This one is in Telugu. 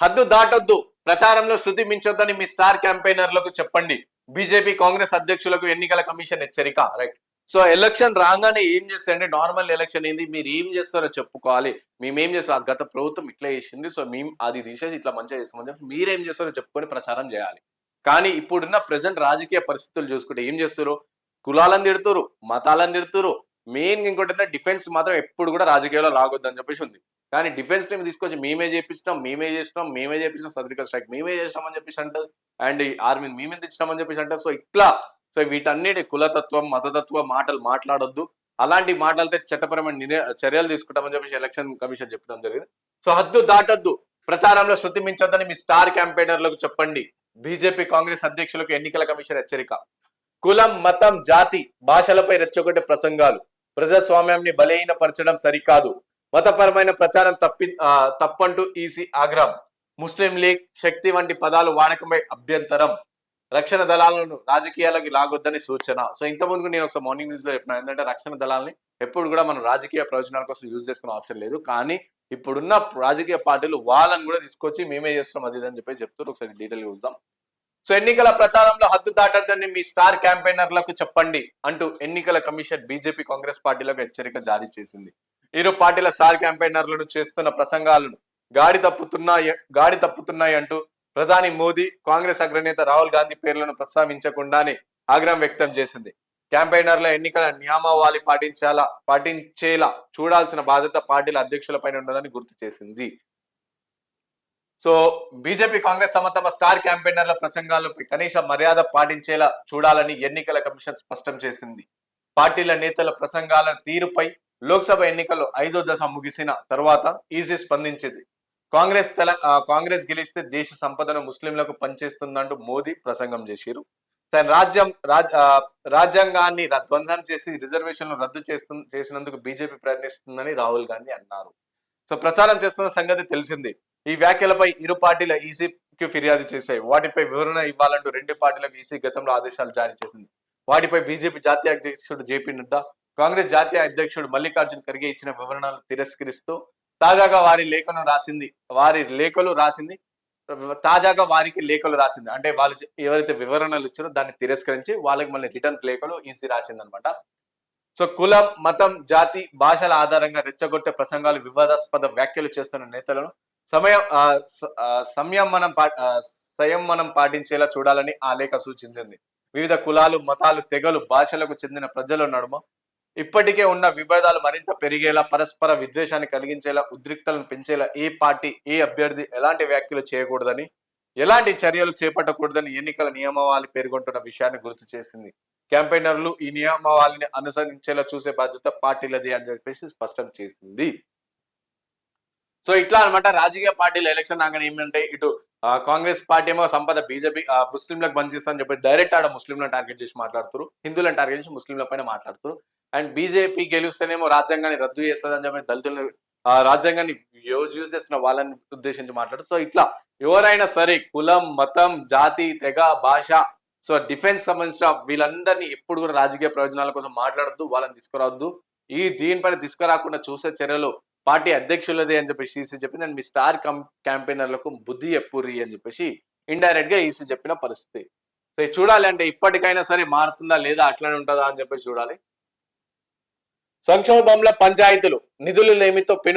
హద్దు దాటొద్దు. ప్రచారంలో శృతి మించొద్దని మీ స్టార్ క్యాంపెయినర్లకు చెప్పండి. బీజేపీ కాంగ్రెస్ అధ్యక్షులకు ఎన్నికల కమిషన్ హెచ్చరిక. రైట్ సో ఎలక్షన్ రాగానే ఏం చేస్తారంటే నార్మల్ ఎలక్షన్ ఏంది మీరు ఏం చేస్తారో చెప్పుకోవాలి. మేమేం చేస్తాం గత ప్రభుత్వం ఇట్లా చేసింది సో మేము అది తీసేసి ఇట్లా మంచిగా చేస్తామని చెప్పి మీరేం చేస్తారో చెప్పుకొని ప్రచారం చేయాలి. కానీ ఇప్పుడున్న ప్రజెంట్ రాజకీయ పరిస్థితులు చూసుకుంటే ఏం చేస్తారు? కులాలను తిడుతురు మతాలను తిడుతురు మెయిన్ ఇంకోటి డిఫెన్స్ మాత్రం ఎప్పుడు కూడా రాజకీయాల్లో లాగొద్దని చెప్పేసి ఉంది. కానీ డిఫెన్స్ టీం తీసుకొచ్చి మేమే చేపించినాం మేమే చేసినాం మేమే చేపించినాం సర్జికల్ స్ట్రైక్ మేమే చేస్తాం అని చెప్పేసి అంటది. అండ్ ఆర్మీ మేమే తెచ్చినాం అని చెప్పేసి అంటారు. సో ఇట్లా సో వీటన్నిటి కులతత్వం మతతత్వ మాటలు మాట్లాడొద్దు. అలాంటి మాటలతో చట్టపరమైన నిర్ణయ చర్యలు తీసుకుంటామని చెప్పేసి ఎలక్షన్ కమిషన్ చెప్పడం జరిగింది. సో హద్దు దాటొద్దు. ప్రచారంలో శృతి మించొద్దని మీ స్టార్ క్యాంపెయినర్లకు చెప్పండి. బీజేపీ కాంగ్రెస్ అధ్యక్షులకు ఎన్నికల కమిషన్ హెచ్చరిక. కులం మతం జాతి భాషలపై రెచ్చగొట్టే ప్రసంగాలు. ప్రజాస్వామ్యాన్ని బలహీనపరచడం సరికాదు. మతపరమైన ప్రచారం తప్పి తప్పంటూ ఈసీ ఆగ్రహం. ముస్లిం లీగ్ శక్తి వంటి పదాలు వాడకమై అభ్యంతరం. రక్షణ దళాలను రాజకీయాలకి లాగొద్దని సూచన. సో ఇంత ముందు నేను ఒకసారి మార్నింగ్ న్యూస్లో చెప్పిన ఏంటంటే రక్షణ దళాలని ఎప్పుడు కూడా మనం రాజకీయ ప్రయోజనాల కోసం యూజ్ చేసుకునే ఆప్షన్ లేదు. కానీ ఇప్పుడున్న రాజకీయ పార్టీలు వాళ్ళని కూడా తీసుకొచ్చి మేమే చేస్తాం అది అని చెప్పి చెప్తారు ఒకసారి డీటెయిల్ చూద్దాం. సో ఎన్నికల ప్రచారంలో హద్దు దాటద్దని మీ స్టార్ క్యాంపెయినర్లకు చెప్పండి అంటూ ఎన్నికల కమిషన్ బీజేపీ కాంగ్రెస్ పార్టీలకు హెచ్చరిక జారీ చేసింది. ఇరు పార్టీల స్టార్ క్యాంపెయినర్లను చేస్తున్న ప్రసంగాలను గాడి తప్పుతున్నాయి గాడి తప్పుతున్నాయి అంటూ ప్రధాని మోదీ కాంగ్రెస్ అగ్రనేత రాహుల్ గాంధీ పేర్లను ప్రస్తావించకుండానే ఆగ్రహం వ్యక్తం చేసింది. క్యాంపెయినర్ల ఎన్నికల నియామావళి పాటించాలా పాటించేలా చూడాల్సిన బాధ్యత పార్టీల అధ్యక్షులపైన ఉన్నదని గుర్తు చేసింది. సో బీజేపీ కాంగ్రెస్ తమ తమ స్టార్ క్యాంపెయినర్ల ప్రసంగాలపై కనీస మర్యాద పాటించేలా చూడాలని ఎన్నికల కమిషన్ స్పష్టం చేసింది. పార్టీల నేతల ప్రసంగాల తీరుపై లోక్సభ ఎన్నికల్లో ఐదో దశ ముగిసిన తర్వాత ఈసీ స్పందించింది. కాంగ్రెస్ తెల కాంగ్రెస్ గెలిస్తే దేశ సంపదను ముస్లింలకు పనిచేస్తుందంటూ మోదీ ప్రసంగం చేశారు తన రాజ్యం రాజ్ రాజ్యాంగాన్ని ధ్వంసం చేసి రిజర్వేషన్లు రద్దు చేస్తు చేసినందుకు బీజేపీ ప్రయత్నిస్తుందని రాహుల్ గాంధీ అన్నారు. సో ప్రచారం చేస్తున్న సంగతి తెలిసింది. ఈ వ్యాఖ్యలపై ఇరు పార్టీల ఈసీకి ఫిర్యాదు చేశాయి. వాటిపై వివరణ ఇవ్వాలంటూ రెండు పార్టీలకు ఈసీ గతంలో ఆదేశాలు జారీ చేసింది. వాటిపై బీజేపీ జాతీయ అధ్యక్షుడు జేపీ నడ్డా కాంగ్రెస్ జాతీయ అధ్యక్షుడు మల్లికార్జున్ ఖర్గే ఇచ్చిన వివరణలు తిరస్కరిస్తూ తాజాగా వారి లేఖను రాసింది వారి లేఖలు రాసింది తాజాగా వారికి లేఖలు రాసింది. అంటే వాళ్ళు ఎవరైతే వివరణలు ఇచ్చారో దాన్ని తిరస్కరించి వాళ్ళకి మళ్ళీ రిటర్న్ లేఖలు ఈసీ రాసింది అనమాట సో కులం మతం జాతి భాషల ఆధారంగా రెచ్చగొట్టే ప్రసంగాలు వివాదాస్పద వ్యాఖ్యలు చేస్తున్న నేతలను సమయం ఆ, సంయమనం పా సంయమనం పాటించేలా చూడాలని ఆ లేఖ సూచించింది. వివిధ కులాలు మతాలు తెగలు భాషలకు చెందిన ప్రజల నడుమ ఇప్పటికే ఉన్న విభేదాలు మరింత పెరిగేలా పరస్పర విద్వేషాన్ని కలిగించేలా ఉద్రిక్తలను పెంచేలా ఏ పార్టీ ఏ అభ్యర్థి ఎలాంటి వ్యాఖ్యలు చేయకూడదని ఎలాంటి చర్యలు చేపట్టకూడదని ఎన్నికల నియమావళి పేర్కొంటున్న విషయాన్ని గుర్తు చేసింది. క్యాంపెయినర్లు ఈ నియమావళిని అనుసరించేలా చూసే బాధ్యత పార్టీలది అని చెప్పేసి స్పష్టం చేసింది. సో ఇట్లా అన్నమాట. రాజకీయ పార్టీల ఎలక్షన్ రాగానే ఏమంటే ఇటు కాంగ్రెస్ పార్టీ ఏమో సంపద బీజేపీ ముస్లింలకు బంద్ చేస్తా అని చెప్పి డైరెక్ట్ ఆడ ముస్లింలను టార్గెట్ చేసి మాట్లాడుతారు. హిందువులను టార్గెట్ చేసి ముస్లింల పైన మాట్లాడుతారు. అండ్ బీజేపీ గెలుస్తేనేమో రాజ్యాంగాన్ని రద్దు చేస్తుందని చెప్పి దళితులను ఆ, రాజ్యాంగాన్ని యూజ్ యూజ్ చేస్తున్న వాళ్ళని ఉద్దేశించి మాట్లాడుతూ సో ఇట్లా ఎవరైనా సరే కులం మతం జాతి తెగ భాష సో డిఫెన్స్ సంబంధించిన వీళ్ళందరినీ ఎప్పుడు కూడా రాజకీయ ప్రయోజనాల కోసం మాట్లాడద్దు వాళ్ళని తీసుకురావద్దు. ఈ దీనిపైన తీసుకురాకుండా చూసే చర్యలు పార్టీ అధ్యక్షులదే అని చెప్పేసి ఈసీ చెప్పింది. అండ్ మీ స్టార్ కం క్యాంపెయినర్లకు బుద్ధి ఎప్పురి అని చెప్పేసి ఇండైరెక్ట్గా ఈసీ చెప్పిన పరిస్థితి. సో చూడాలి అంటే ఇప్పటికైనా సరే మారుతుందా లేదా అట్లానే ఉంటుందా అని చెప్పేసి చూడాలి. సంక్షోభంలో పంచాయతీలు నిధులు లేమితో